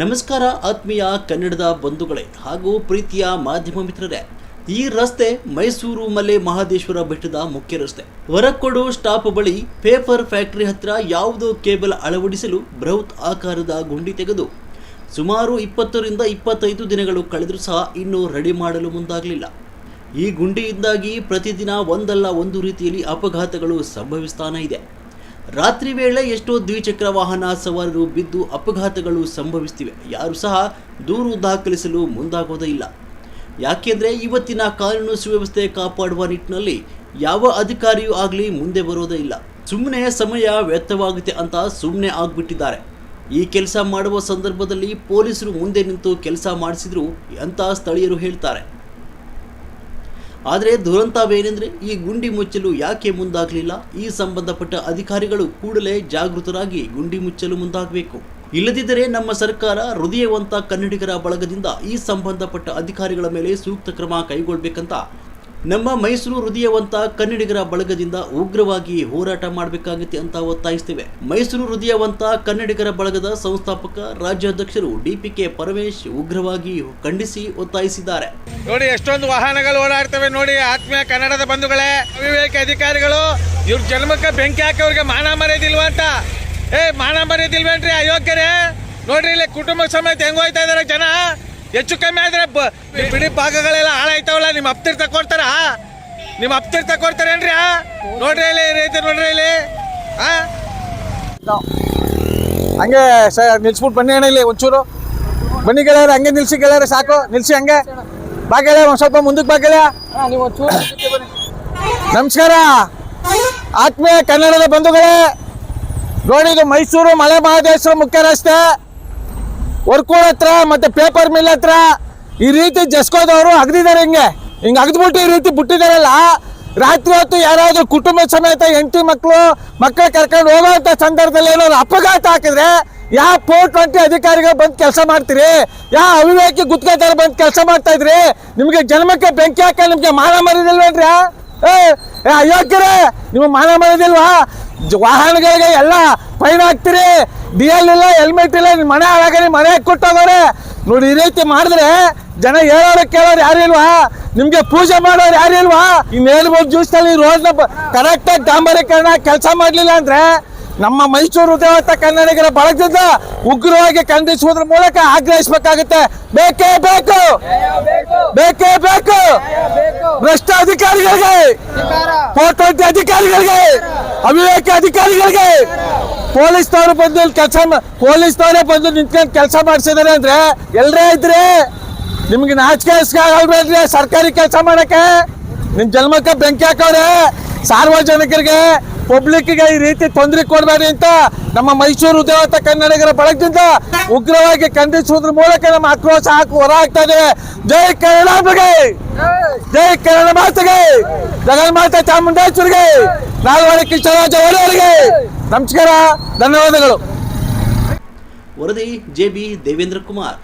ನಮಸ್ಕಾರ ಆತ್ಮೀಯ ಕನ್ನಡದ ಬಂಧುಗಳೇ ಹಾಗೂ ಪ್ರೀತಿಯ ಮಾಧ್ಯಮ ಮಿತ್ರರೇ, ಈ ರಸ್ತೆ ಮೈಸೂರು ಮಲೆ ಮಹದೇಶ್ವರ ಬೆಟ್ಟದ ಮುಖ್ಯ ರಸ್ತೆ. ಹೊರಕೊಡು ಸ್ಟಾಪ್ ಬಳಿ ಪೇಪರ್ ಫ್ಯಾಕ್ಟರಿ ಹತ್ರ ಯಾವುದೋ ಕೇಬಲ್ ಅಳವಡಿಸಲು ಬೃಹತ್ ಆಕಾರದ ಗುಂಡಿ ತೆಗೆದು ಸುಮಾರು ಇಪ್ಪತ್ತರಿಂದ ಇಪ್ಪತ್ತೈದು ದಿನಗಳು ಕಳೆದರೂ ಸಹ ಇನ್ನೂ ರೆಡಿ ಮಾಡಲು ಮುಂದಾಗಲಿಲ್ಲ. ಈ ಗುಂಡಿಯಿಂದಾಗಿ ಪ್ರತಿದಿನ ಒಂದಲ್ಲ ಒಂದು ರೀತಿಯಲ್ಲಿ ಅಪಘಾತಗಳು ಸಂಭವಿಸ್ತಾನೇ ಇದೆ. ರಾತ್ರಿ ವೇಳೆ ಎಷ್ಟೋ ದ್ವಿಚಕ್ರ ವಾಹನ ಸವಾರರು ಬಿದ್ದು ಅಪಘಾತಗಳು ಸಂಭವಿಸ್ತಿವೆ. ಯಾರು ಸಹ ದೂರು ದಾಖಲಿಸಲು ಮುಂದಾಗೋದೇ ಇಲ್ಲ. ಯಾಕೆಂದರೆ ಇವತ್ತಿನ ಕಾನೂನು ಸುವ್ಯವಸ್ಥೆ ಕಾಪಾಡುವ ನಿಟ್ಟಿನಲ್ಲಿ ಯಾವ ಅಧಿಕಾರಿಯೂ ಆಗಲಿ ಮುಂದೆ ಬರೋದೇ ಇಲ್ಲ. ಸುಮ್ಮನೆ ಸಮಯ ವ್ಯರ್ಥವಾಗುತ್ತೆ ಅಂತ ಸುಮ್ಮನೆ ಆಗಿಬಿಟ್ಟಿದ್ದಾರೆ. ಈ ಕೆಲಸ ಮಾಡುವ ಸಂದರ್ಭದಲ್ಲಿ ಪೊಲೀಸರು ಮುಂದೆ ನಿಂತು ಕೆಲಸ ಮಾಡಿಸಿದ್ರು ಅಂತ ಸ್ಥಳೀಯರು ಹೇಳ್ತಾರೆ. ಆದರೆ ದುರಂತವೇನೆಂದರೆ ಈ ಗುಂಡಿ ಮುಚ್ಚಲು ಯಾಕೆ ಮುಂದಾಗಲಿಲ್ಲ? ಈ ಸಂಬಂಧಪಟ್ಟ ಅಧಿಕಾರಿಗಳು ಕೂಡಲೇ ಜಾಗೃತರಾಗಿ ಗುಂಡಿ ಮುಚ್ಚಲು ಮುಂದಾಗಬೇಕು. ಇಲ್ಲದಿದ್ದರೆ ನಮ್ಮ ಸರ್ಕಾರ ಹೃದಯವಂತ ಕನ್ನಡಿಗರ ಬಳಗದಿಂದ ಈ ಸಂಬಂಧಪಟ್ಟ ಅಧಿಕಾರಿಗಳ ಮೇಲೆ ಸೂಕ್ತ ಕ್ರಮ ಕೈಗೊಳ್ಳಬೇಕಂತ ನಮ್ಮ ಮೈಸೂರು ಹೃದಯವಂತ ಕನ್ನಡಿಗರ ಬಳಗದಿಂದ ಉಗ್ರವಾಗಿ ಹೋರಾಟ ಮಾಡಬೇಕಾಗುತ್ತೆ ಅಂತ ಒತ್ತಾಯಿಸ್ತೇವೆ. ಮೈಸೂರು ಹೃದಯವಂತ ಕನ್ನಡಿಗರ ಬಳಗದ ಸಂಸ್ಥಾಪಕ, ರಾಜ್ಯಾಧ್ಯಕ್ಷರು ಡಿಪಿಕೆ ಪರಮೇಶ್ ಉಗ್ರವಾಗಿ ಖಂಡಿಸಿ ಒತ್ತಾಯಿಸಿದ್ದಾರೆ. ನೋಡಿ, ಎಷ್ಟೊಂದು ವಾಹನಗಳು ಓಡಾಡ್ತವೆ ನೋಡಿ, ಆತ್ಮೀಯ ಕನ್ನಡದ ಬಂಧುಗಳೇ ವಿವೇಕ ಅಧಿಕಾರಿಗಳು, ಇವ್ರ ಜನ್ಮಕ್ಕೆ ಬೆಂಕಿ ಹಾಕಿ ಅವ್ರಿಗೆ ಮಾನ ಮರ್ಯಾದಿಲ್ವಾ ಅಂತ? ಏ, ಮಾನ ಮರ್ಯಾದಿಲ್ವೇನ್ರಿ, ಅಯೋಗ್ಯರೇ? ನೋಡ್ರಿ, ಇಲ್ಲಿ ಕುಟುಂಬ ಸಮೇತ ಹೆಂಗೋಯ್ತಾ ಇದಾರೆ ಜನ? ಹೆಚ್ಚು ಕಮ್ಮಿ ಆದ್ರೆ ಬ- ಈ ಬಿಡಿ ಭಾಗಗಳೆಲ್ಲ ಹಾಳಾಯ್ತಾವಲ್ಲ ನಿಮ್ಮ ಅಪ್ತಿರ್ ತಕೊಡ್ತಾರ? ನಿಮ್ಮ ಅಪ್ತಿರ್ ತಕೊಡ್ತಾರೇನ್ರಿ ಆ? ನೋಡ್ರಿ ಇಲ್ಲಿ ರೈತರು ರೀತಿ ನೋಡ್ರಿ ಇಲ್ಲಿ ಆ? ಹಂಗೆ ಸರ್ ನಿಲ್ಸ್ಬಿಟ್ಟು ಬನ್ನಿ ಅಣ್ಣ ಇಲ್ಲಿ ಒಂಚೂರು. ಬನ್ನಿ ಗೆಳೆಯರೆ ಹಂಗೆ ನಿಲ್ಸಿ ಗೆಳೆಯರೆ ಸಾಕು. ನಿಲ್ಸಿ ಹಂಗೆ. ಬಾ ಗೆಳೆಯ ಒಂದು ಸ್ವಲ್ಪ ಮುಂದಕ್ಕೆ ಬಾ ಗೆಳೆಯ. ನಮಸ್ಕಾರ. ಆತ್ಮೀಯ ಕನ್ನಡದ ಬಂಧುಗಳೇ ನೋಡಿ ಇದು ಮೈಸೂರು ಮಲೆ ಮಹದೇಶ್ವರ ಮುಖ್ಯ ರಸ್ತೆ. ವರ್ಕೂಡ್ ಹತ್ರ, ಮತ್ತೆ ಪೇಪರ್ ಮಿಲ್ ಹತ್ರ, ಈ ರೀತಿ ಜಸ್ಕೋದವರು ಅಗ್ದಿದ್ದಾರೆ ಹಿಂಗೆ. ಹಿಂಗೆ ಅಗದ್ಬಿಟ್ಟು ಈ ರೀತಿ ಬಿಟ್ಟಿದಾರಲ್ಲ, ರಾತ್ರಿ ಹೊತ್ತು ಯಾರಾದ್ರೂ ಕುಟುಂಬ ಸಮೇತ ಹೆಂಡತಿ ಮಕ್ಕಳು ಮಕ್ಕಳ ಕರ್ಕೊಂಡು ಹೋಗೋಂಥ ಸಂದರ್ಭದಲ್ಲಿ ಏನಾದ್ರು ಅಪಘಾತ ಹಾಕಿದ್ರೆ ಯಾವ ಫೋರ್ ಟ್ವೆಂಟಿ ಅಧಿಕಾರಿಗಳು ಬಂದು ಕೆಲಸ ಮಾಡ್ತೀರಿ? ಯಾವ ಅವಿವೇಕಿ ಗುತ್ತಿಗೆದಾರ ಬಂದು ಕೆಲಸ ಮಾಡ್ತಾ ಇದ್ರಿ? ನಿಮಗೆ ಜನ್ಮಕ್ಕೆ ಬೆಂಕಿ ಹಾಕ ನಿಮಗೆ ಮಾನ ಮರದಿಲ್ವೇನ್ರಿ ಅಯೋಗ್ಯರೇ, ನಿಮ್ಗೆ ಮಾನ ಮರಿದಿಲ್ವಾ ವಾಹನಗಳಿಗೆ ಎಲ್ಲ ಫೈನ್ ಹಾಕ್ತೀರಿ ಡಿ ಎಲ್ ಇಲ್ಲ ಹೆಲ್ಮೆಟ್ ಇಲ್ಲ ನಿಮ್ಮ ಮನೆ ಹಾಳಾಗಿ ಮನೆ ಕೊಟ್ಟೋಗೋರೆ ನೋಡಿ ಈ ರೀತಿ ಮಾಡಿದ್ರೆ ಜನ ಹೇಳೋರು ಕೇಳೋರು ಯಾರು ಇಲ್ವಾ? ನಿಮ್ಗೆ ಪೂಜೆ ಮಾಡೋರು ಯಾರು ಇಲ್ವಾ? ಇನ್ನು ಹೇಳ್ಬೋದು ಜ್ಯೂಸ್ನಲ್ಲಿ ರೋಡ್ನ ಕರೆಕ್ಟಾಗಿ ಡಾಂಬರೀಕರಣ ಕೆಲಸ ಮಾಡಲಿಲ್ಲ ಅಂದ್ರೆ ನಮ್ಮ ಮೈಸೂರು ದೇವತ ಕನ್ನಡಿಗರ ಬಳಗದಿಂದ ಉಗ್ರವಾಗಿ ಖಂಡಿಸುವುದ್ರ ಮೂಲಕ ಆಗ್ರಹಿಸಬೇಕಾಗುತ್ತೆ. ಬೇಕೇ ಬೇಕು. ಬೇಕೇ ಬೇಕು. ಭ್ರಷ್ಟ ಅಧಿಕಾರಿಗಳಿಗೆ ಪೋಟೋಟಿ ಅಧಿಕಾರಿಗಳಿಗೆ ಅವಿವೇಕ ಅಧಿಕಾರಿಗಳಿಗೆ ಪೊಲೀಸ್ನವರು ಬಂದು ಕೆಲಸ ಪೊಲೀಸ್ನವರೇ ಬಂದು ನಿಂತ್ಕೊಂಡು ಕೆಲಸ ಮಾಡಿಸಿದಾರೆ ಅಂದ್ರೆ ಎಲ್ಲರೇ ಇದ್ರೆ ನಿಮ್ಗೆ ನಾಚಿಕೆ ಸರ್ಕಾರಿ ಕೆಲಸ ಮಾಡಕ್ಕೆ? ನಿಮ್ ಜನ್ಮಕ್ಕೆ ಬೆಂಕಿ ಹಾಕೋರೆ. ಸಾರ್ವಜನಿಕರಿಗೆ ಪಬ್ಲಿಕ್ಗೆ ಈ ರೀತಿ ತೊಂದರೆ ಕೊಡಬೇಡಿ ಅಂತ ನಮ್ಮ ಮೈಸೂರು ದೇವತ ಕನ್ನಡಿಗರ ಬಳಗದಿಂದ ಉಗ್ರವಾಗಿ ಖಂಡಿಸುವುದ್ರ ಮೂಲಕ ನಮ್ಮ ಆಕ್ರೋಶ ಹಾಕಿ ಹೊರ ಆಗ್ತಾ ಇದೆ. ಜೈ ಕನ್ನಡಿಗೆ ಜೈ ಕನ್ನಡ ಮಾತೆಗೆ! ಜಗನ್ಮಾತೆ ಚಾಮುಂಡೇಶ್ವರಿಗೆ! ನಾಲ್ವಡಿ ಕೃಷ್ಣರಾಜ ಒಡೆಯರಿಗೆ ನಮಸ್ಕಾರ ಧನ್ಯವಾದಗಳು ವರದಿ ಜೆ ಬಿ ದೇವೇಂದ್ರ ಕುಮಾರ್